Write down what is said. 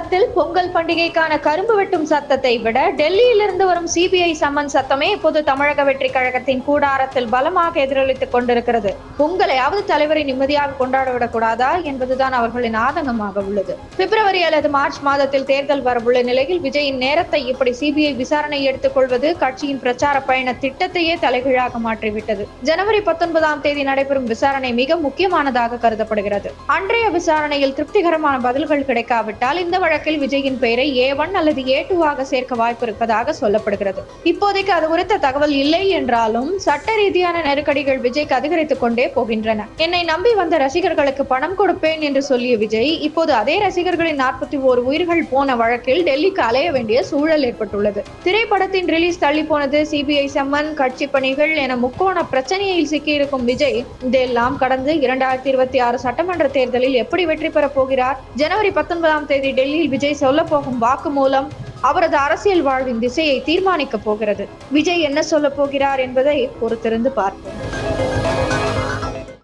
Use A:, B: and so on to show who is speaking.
A: குஜராத்தில் பொங்கல் பண்டிகைக்கான கரும்பு வெட்டும் சத்தத்தை விட டெல்லியிலிருந்து வரும் சிபிஐ சம்மன் சத்தமே இப்போது தமிழக வெற்றி கழகத்தின் கூடாரத்தில் பலமாக எதிரொலித்துக் கொண்டிருக்கிறது. பொங்கலையாவது தலைவரை நிம்மதியாக கொண்டாடவிடக் கூடாதா என்பதுதான் அவர்களின் ஆதங்கமாக உள்ளது. பிப்ரவரி அல்லது மார்ச் மாதத்தில் தேர்தல் வரவுள்ள நிலையில் விஜயின் நேரத்தை இப்படி சிபிஐ விசாரணை எடுத்துக் கொள்வது கட்சியின் பிரச்சார பயண திட்டத்தையே தலைகீழாக மாற்றிவிட்டது. ஜனவரி பத்தொன்பதாம் தேதி நடைபெறும் விசாரணை மிக முக்கியமானதாக கருதப்படுகிறது. அன்றைய விசாரணையில் திருப்திகரமான பதில்கள் கிடைக்காவிட்டால் இந்த வழக்கில் விஜயின் பெயரை ஏ ஒன் அல்லது ஏ டூவாக சேர்க்க வாய்ப்பு இருப்பதாக சொல்லப்படுகிறது. இப்போதைக்கு அது குறித்த தகவல் இல்லை என்றாலும் சட்ட ரீதியான நெருக்கடிகள் விஜய்க்கு அதிகரித்துக் கொண்டே போகின்றன. என்னை நம்பி வந்த ரசிகர்களுக்கு பணம் கொடுப்பேன் என்று சொல்லிய விஜய் இப்போது அதே ரசிகர்களின் நாற்பத்தி ஓரு உயிர்கள் போன வழக்கில் டெல்லிக்கு அலைய வேண்டிய சூழல் ஏற்பட்டுள்ளது. திரைப்படத்தின் ரிலீஸ் தள்ளி போனது சிபிஐ சம்மன் கட்சி பணிகள் என முக்கோண பிரச்சனையில் சிக்கியிருக்கும் விஜய் இதெல்லாம் கடந்து இரண்டாயிரத்தி இருபத்தி ஆறு சட்டமன்ற தேர்தலில் எப்படி வெற்றி பெறப் போகிறார்? ஜனவரி பத்தொன்பதாம் தேதி டெல்லி டெல்லியில் விஜய் சொல்ல போகும் வாக்கு மூலம் அவரது அரசியல் வாழ்வின் திசையை தீர்மானிக்கப் போகிறது. விஜய் என்ன சொல்ல போகிறார் என்பதை பொறுத்திருந்து பார்ப்போம்.